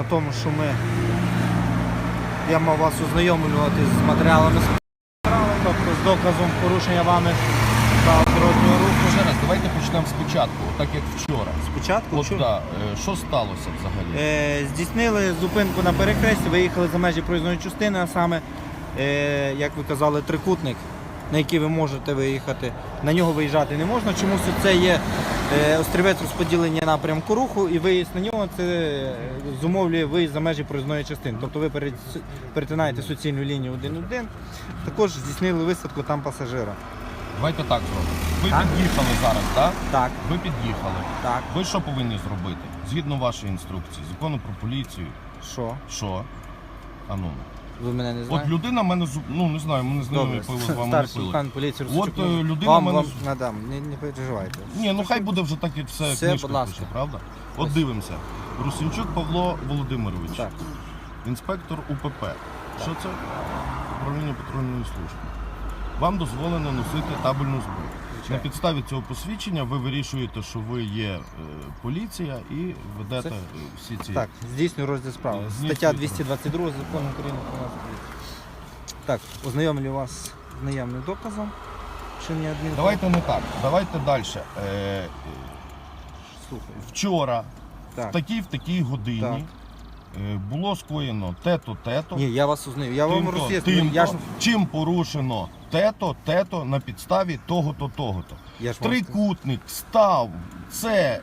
на тому, що ми я мав вас ознайомлювати з матеріалами тобто з доказом порушення вами правил дорожнього руху. Ще раз, давайте почнемо спочатку, так як вчора. Спочатку От да, е, що сталося взагалі? Е, здійснили зупинку на перехресті, виїхали за межі проїзної частини, а саме, е, як ви казали, трикутник, на який ви можете виїхати. На нього виїжджати не можна. Чомусь це є острівець розподілення напрямку руху, і виїзд на нього це е, зумовлює виїзд за межі проїзної частини. Тобто ви перетинаєте суцільну лінію 1-1. Також здійснили висадку там пасажира. Давайте так зробимо. Ви Так. під'їхали зараз, так? Так, Ви під'їхали. так. Ви що повинні зробити? Згідно вашої інструкції, закону про поліцію, Що? що? А ну. Ви мене не От знаєте? людина мене зу- ну не знаю, ми не знайомі Добре, пиво з вами не старший пили. лейтенант поліції От, Русичук, е, людина вам, мене вам з- надам, не, не переживайте. Ні, ну хай буде вже так, як все, Все, книжка будь ласка. пише, правда? От дивимося. Русинчук Павло Володимирович, Так. інспектор УПП. Що це? Управління патрульної служби. Вам дозволено носити табельну зброю. На підставі цього посвідчення ви вирішуєте, що ви є е, поліція і ведете Це- е, всі ці. Так, здійснюю розгляд справи. Е, здійснюйте. Стаття 222 закону України про нас. Так, ознайомлю вас з наявним доказом. Мені адмін... Давайте не так. Давайте далі. Е, е, Слухаю. вчора, в Так. такій в такій годині е, було скоєно те-то, те-то. Ні, я вас узнаю. Я вам Тимто, роз'яснюю. тимто, Я ж, чим порушено те-то, те-то на підставі того-то, того-то. я ж вам. Трикутник, став, це.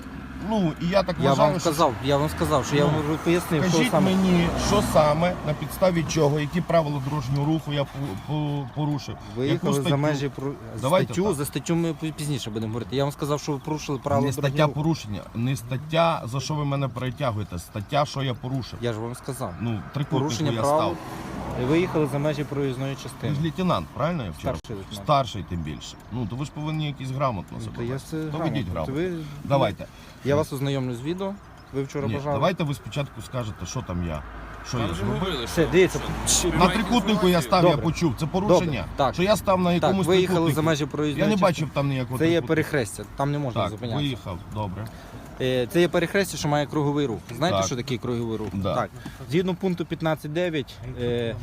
Ну, і я так Я вважаю, вам що я вам сказав, що я Ну, вам вже пояснив, що Скажіть саме. мені, що саме, на підставі чого, які правила дорожнього руху я по- по- порушив. Виїхали Яку за статтю? межі про Давайте статтю. так. За статтю ми пізніше будемо говорити. Я вам сказав, що ви порушили правила Не стаття дорожнього руху. порушення, не стаття, за що ви мене перетягуєте, стаття, що я порушив. Я ж вам сказав. Ну, трикутнику Порушення я правил. став. Виїхали за межі проїзної Ви частини. ж лейтенант, правильно я вчора? Старший лейтенант. Старший тим більше. Ну, то ви ж повинні якісь грамотно себе то я все То ведіть грамотно. грамотно. Ви- Давайте. Я вас ознайомлю з відео. Ви вчора Ні, бажали. давайте ви спочатку скажете, що там я. Що я зробив. Все, дивіться. На трикутнику я став, я Добре. почув. Це порушення. Добре, так. Що я став на Так, якомусь виїхали трикутнику. за межі проїзної Я не частини. бачив там ніякого Це є трикутника. перехрестя, там не можна Так, зупинятися. виїхав, добре. Е, Це є перехрестя, що має круговий рух. Знаєте, Так. що таке круговий рух? Да. Так. Згідно пункту 15.9, е,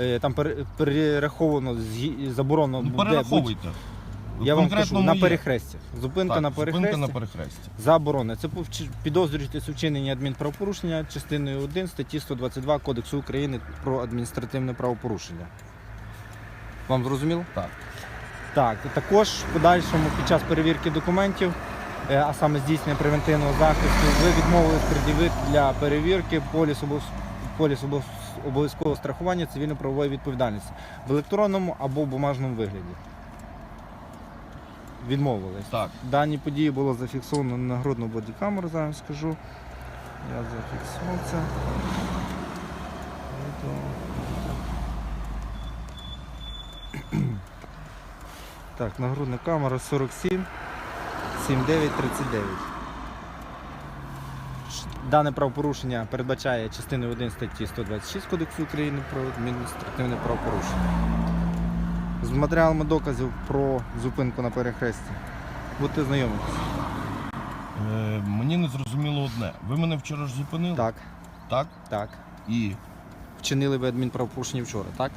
е, там пере- перераховано згі- заборонено Ну, буде будь- перераховуйте. Я вам кажу, на перехресті. Зупинка Так, на зупинка перехресті. на перехресті. Заборона. Це у вчиненні адмінправопорушення частиною 1 статті 122 Кодексу України про адміністративне правопорушення. Вам зрозуміло? Так. Так, також в подальшому під час перевірки документів, е, а саме здійснення превентивного захисту, ви відмовились пред'явити для перевірки поліс, поліс обов'язкового страхування цивільно-правової відповідальності в електронному або бумажному вигляді. Відмовились. Так. Дані події було зафіксовано на нагрудну бодікамеру, зараз скажу. Я зафіксував це. Так, нагрудна камера 47 79 39. Дане правопорушення передбачає частиною 1 статті 126 Кодексу України про адміністративне правопорушення. З матеріалами доказів про зупинку на перехресті. Будьте знайомі. Е, мені не зрозуміло одне. Ви мене вчора ж зупинили? Так, Так? так. І. Вчинили ви адмінправопорушення вчора, так?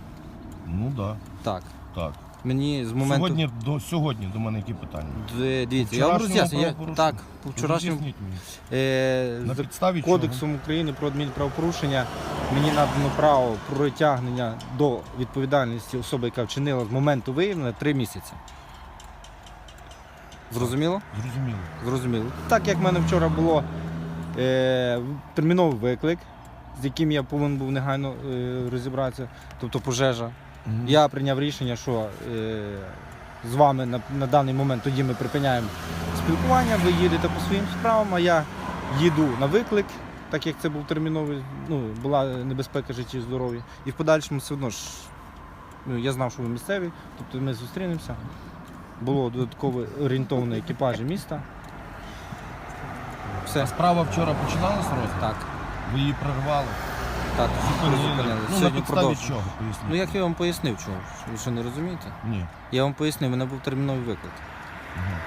Ну так. Так. Так. Мені з моменту. Сьогодні до сьогодні до мене які питання? Д- Дивіться, я вам Вчорашнього роз'ясню. Я... правопорушення? Так, по вчорашньому Роз'ясніть мені. е... На підставі? Кодексом України про адмінправопорушення мені надано право про притягнення до відповідальності особи, яка вчинила з моменту виявлення 3 місяці. Зрозуміло? Зрозуміло. Зрозуміло. Так як в мене вчора було е, терміновий виклик, з яким я повинен був негайно е, розібратися, тобто пожежа. Мгм. Я прийняв рішення, що е, з вами на, на даний момент тоді ми припиняємо спілкування, ви їдете по своїм справам, а я їду на виклик, так як це був терміновий, ну, була небезпека житті і здоров'я. І в подальшому все одно ж ну, я знав, що ви місцеві, тобто ми зустрінемося. Було додатково орієнтовано екіпажі міста. Все. Справа вчора починалась розгляд? Так, Ви її прервали? Так, Зупинили? зупинили. Ну, на Сьогодні підставі продовжуємо. чого? Поясніть. Ну як я вам пояснив, чого? Ви що не розумієте? Ні. Я вам пояснив, у мене був терміновий виклик.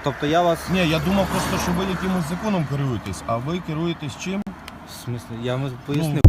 Тобто я вас. Ні, я думав просто, що ви якимось законом керуєтесь, а ви керуєтесь чим? В смислі, я вам пояснив,